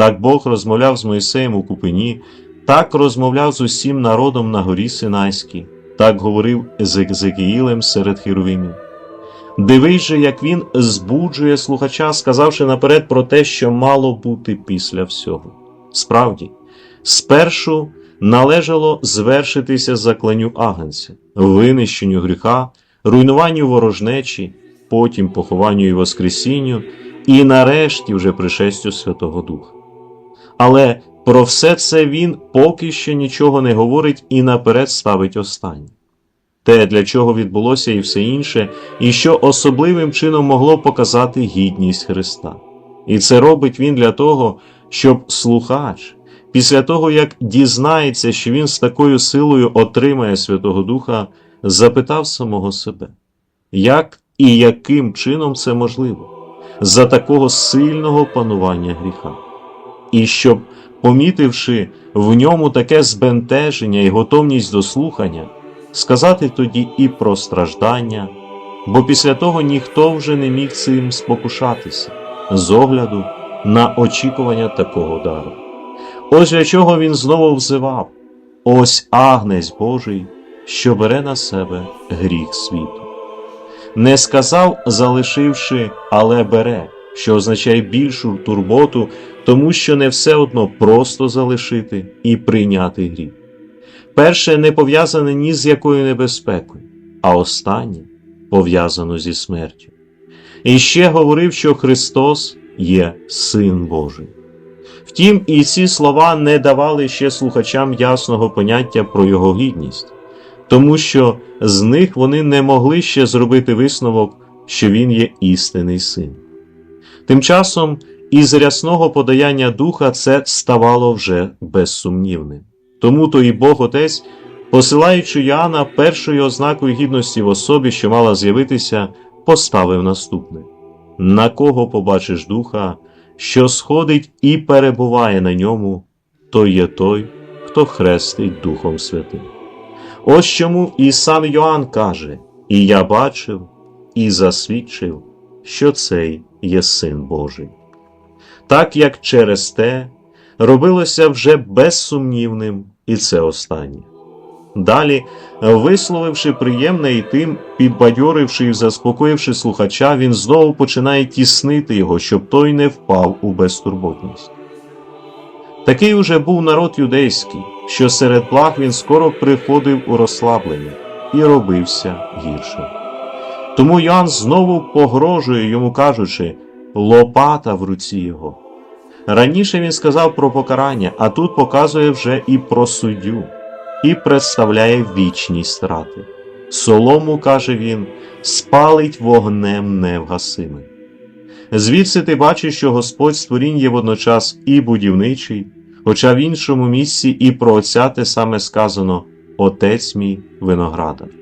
Так Бог розмовляв з Мойсеєм у купині, так розмовляв з усім народом на горі Синайській, так говорив з Езекіїлем серед херовимів. Дивись же, як він збуджує слухача, сказавши наперед про те, що мало бути після всього. Справді, спершу належало звершитися закланню агнця, винищенню гріха, руйнуванню ворожнечі, потім похованню і воскресінню, і нарешті вже пришестю Святого Духа. Але про все це він поки що нічого не говорить і наперед ставить останнє. Те, для чого відбулося і все інше, і що особливим чином могло показати гідність Христа. І це робить він для того, щоб слухач, після того як дізнається, що він з такою силою отримає Святого Духа, запитав самого себе, як і яким чином це можливо, за такого сильного панування гріха. І щоб, помітивши в ньому таке збентеження і готовність до слухання, сказати тоді і про страждання, бо після того ніхто вже не міг цим спокушатися з огляду на очікування такого дару. Ось для чого він знову взивав: ось агнець Божий, що бере на себе гріх світу. Не сказав, залишивши, але бере, що означає більшу турботу, тому що не все одно просто залишити і прийняти гріх. Перше не пов'язане ні з якою небезпекою, а останнє пов'язано зі смертю. І ще говорив, що Христос є Син Божий. Втім, і ці слова не давали ще слухачам ясного поняття про його гідність, тому що з них вони не могли ще зробити висновок, що він є істинний син. Тим часом із рясного подаяння духа це ставало вже безсумнівним. Тому то і Бог Отець, посилаючи Йоанна першою ознакою гідності в особі, що мала з'явитися, поставив наступне: на кого побачиш духа, що сходить і перебуває на ньому, то є той, хто хрестить Духом Святим. Ось чому і сам Йоанн каже: І я бачив, і засвідчив, що цей є син Божий. Так як через те робилося вже безсумнівним і це останнє. Далі, висловивши приємне і тим, підбадьоривши і заспокоївши слухача, він знову починає тіснити його, щоб той не впав у безтурботність. Такий уже був народ юдейський, що серед благ він скоро приходив у розслаблення і робився гіршим. Тому Йоанн знову погрожує йому, кажучи, лопата в руці його. Раніше він сказав про покарання, а тут показує вже і про суддю, і представляє вічність страти. Солому, каже він, спалить вогнем невгасимим. Звідси ти бачиш, що Господь створінь є водночас і будівничий, хоча в іншому місці і про Отця те саме сказано Отець мій виноградар.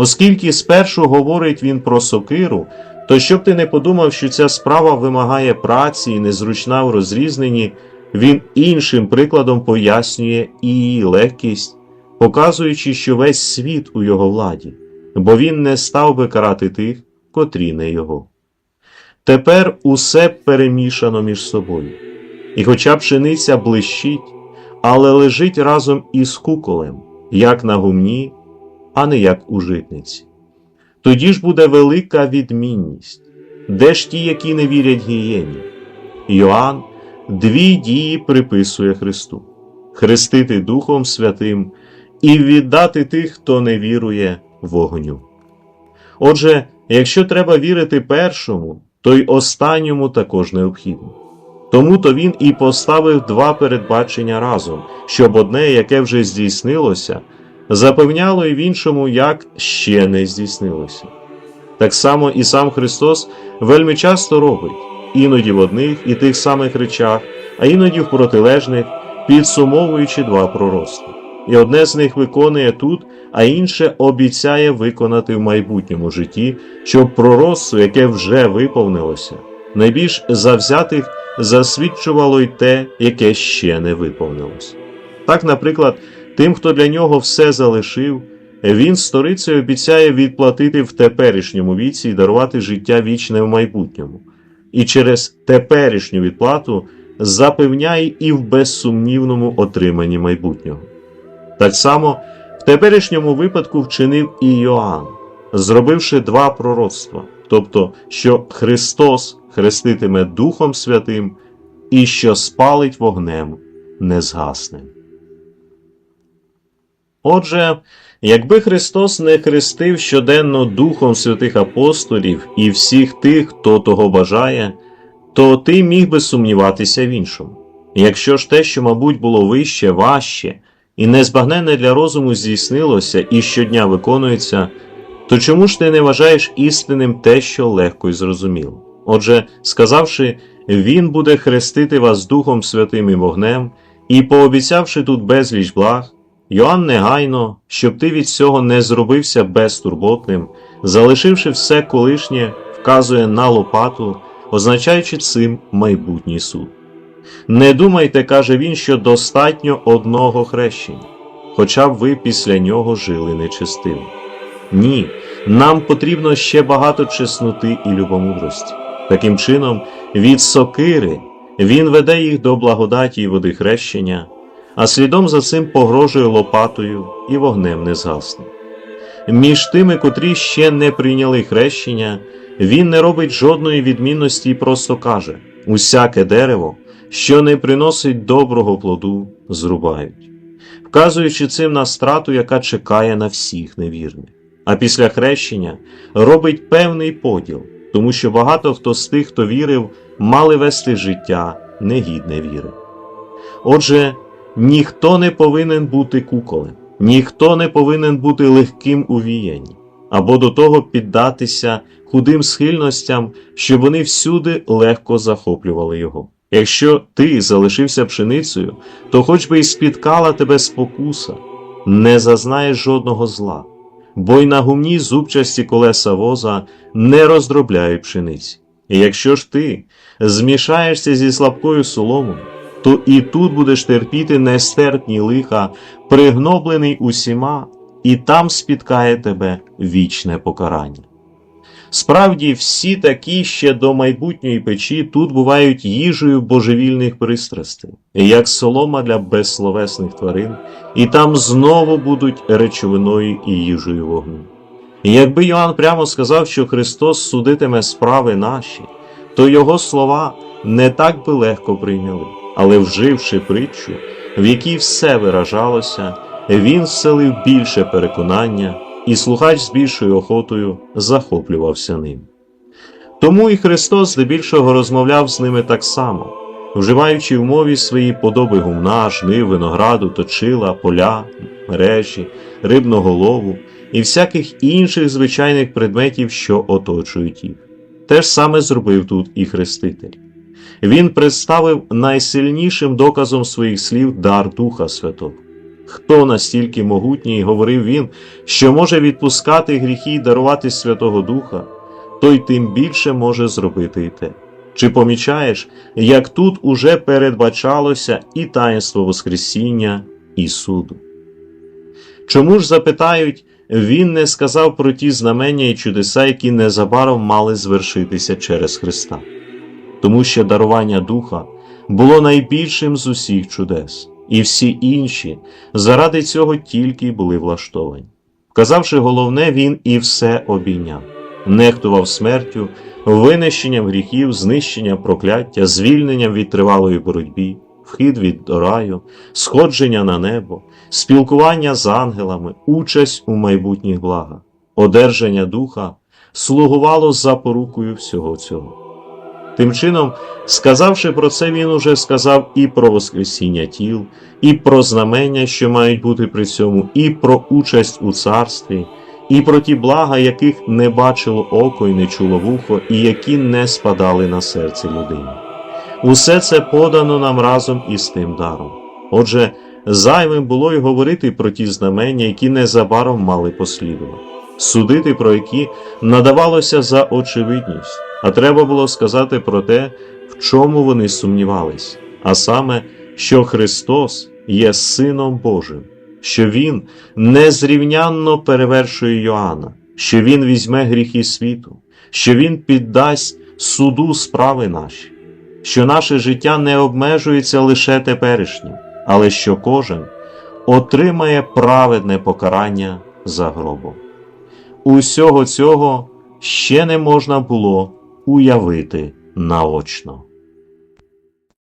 Оскільки спершу говорить він про сокиру, то щоб ти не подумав, що ця справа вимагає праці і незручна в розрізненні, він іншим прикладом пояснює і її легкість, показуючи, що весь світ у його владі, бо він не став би карати тих, котрі не його. Тепер усе перемішано між собою, і хоча пшениця блищить, але лежить разом із куколем, як на гумні, а не як у житниці. Тоді ж буде велика відмінність, де ж ті, які не вірять гієні. Йоанн дві дії приписує Христу хрестити Духом Святим і віддати тих, хто не вірує вогню. Отже, якщо треба вірити першому, то й останньому також необхідно. Тому то він і поставив два передбачення разом, щоб одне, яке вже здійснилося, запевняло і в іншому, як ще не здійснилося. Так само і сам Христос вельми часто робить, іноді в одних і тих самих речах, а іноді в протилежних, підсумовуючи два пророцтва. І одне з них виконує тут, а інше обіцяє виконати в майбутньому житті, щоб пророцтво, яке вже виповнилося, найбільш завзятих засвідчувало й те, яке ще не виповнилось. Так, наприклад, тим, хто для нього все залишив, він сторицею обіцяє відплатити в теперішньому віці і дарувати життя вічне в майбутньому. І через теперішню відплату запевняє і в безсумнівному отриманні майбутнього. Так само в теперішньому випадку вчинив і Йоанн, зробивши два пророцтва, тобто, що Христос хреститиме Духом Святим і що спалить вогнем незгасним. Отже, якби Христос не хрестив щоденно Духом святих апостолів і всіх тих, хто того бажає, то ти міг би сумніватися в іншому. Якщо ж те, що, мабуть, було вище, важче і незбагненне для розуму здійснилося і щодня виконується, то чому ж ти не вважаєш істинним те, що легко і зрозуміло? Отже, сказавши, Він буде хрестити вас Духом Святим і вогнем, і пообіцявши тут безліч благ, Йоанн негайно, щоб ти від цього не зробився безтурботним, залишивши все колишнє, вказує на лопату, означаючи цим майбутній суд. Не думайте, каже він, що достатньо одного хрещення, хоча б ви після нього жили нечестиво. Ні, нам потрібно ще багато чесноти і любомудрості. Таким чином, від сокири він веде їх до благодаті і води хрещення, а слідом за цим погрожує лопатою і вогнем не згасне. Між тими, котрі ще не прийняли хрещення, він не робить жодної відмінності і просто каже: усяке дерево, що не приносить доброго плоду, зрубають, вказуючи цим на страту, яка чекає на всіх невірних. А після хрещення робить певний поділ, тому що багато хто з тих, хто вірив, мали вести життя негідне віри. Отже, ніхто не повинен бути куколем, ніхто не повинен бути легким у віянні, або до того піддатися худим схильностям, щоб вони всюди легко захоплювали його. Якщо ти залишився пшеницею, то хоч би й спіткала тебе спокуса, не зазнаєш жодного зла, бо й на гумні зубчасті колеса воза не роздробляють пшениці. І якщо ж ти змішаєшся зі слабкою соломою, то і тут будеш терпіти нестерпні лиха, пригноблений усіма, і там спіткає тебе вічне покарання. Справді, всі такі ще до майбутньої печі тут бувають їжею божевільних пристрастей, як солома для безсловесних тварин, і там знову будуть речовиною і їжею вогню. Якби Йоанн прямо сказав, що Христос судитиме справи наші, то його слова не так би легко прийняли, але вживши притчу, в якій все виражалося, він вселив більше переконання і слухач з більшою охотою захоплювався ним. Тому і Христос здебільшого розмовляв з ними так само, вживаючи в мові свої подоби гумна, жнив, винограду, точила, поля, мережі, рибного лову і всяких інших звичайних предметів, що оточують їх. Те ж саме зробив тут і Хреститель. Він представив найсильнішим доказом своїх слів дар Духа Святого. Хто настільки могутній, говорив він, що може відпускати гріхи й дарувати Святого Духа, той тим більше може зробити і те. Чи помічаєш, як тут уже передбачалося і таїнство Воскресіння, і суду? Чому ж запитають, він не сказав про ті знамення і чудеса, які незабаром мали звершитися через Христа? Тому що дарування Духа було найбільшим з усіх чудес і всі інші заради цього тільки й були влаштовані. Вказавши головне, він і все обійняв, нехтував смертю, винищенням гріхів, знищенням прокляття, звільненням від тривалої боротьби, вхід від раю, сходження на небо, спілкування з ангелами, участь у майбутніх благах, одержання духа слугувало запорукою всього цього. Тим чином, сказавши про це, він уже сказав і про Воскресіння тіл, і про знамення, що мають бути при цьому, і про участь у царстві, і про ті блага, яких не бачило око і не чуло вухо, і які не спадали на серце людини. Усе це подано нам разом із тим даром. Отже, зайвим було й говорити про ті знамення, які незабаром мали послідувати, судити про які надавалося за очевидність а треба було сказати про те, в чому вони сумнівались, а саме, що Христос є Сином Божим, що Він незрівнянно перевершує Йоанна, що Він візьме гріхи світу, що Він піддасть суду справи наші. що наше життя не обмежується лише теперішнім, але що кожен отримає праведне покарання за гробом. Усього цього ще не можна було уявити наочно.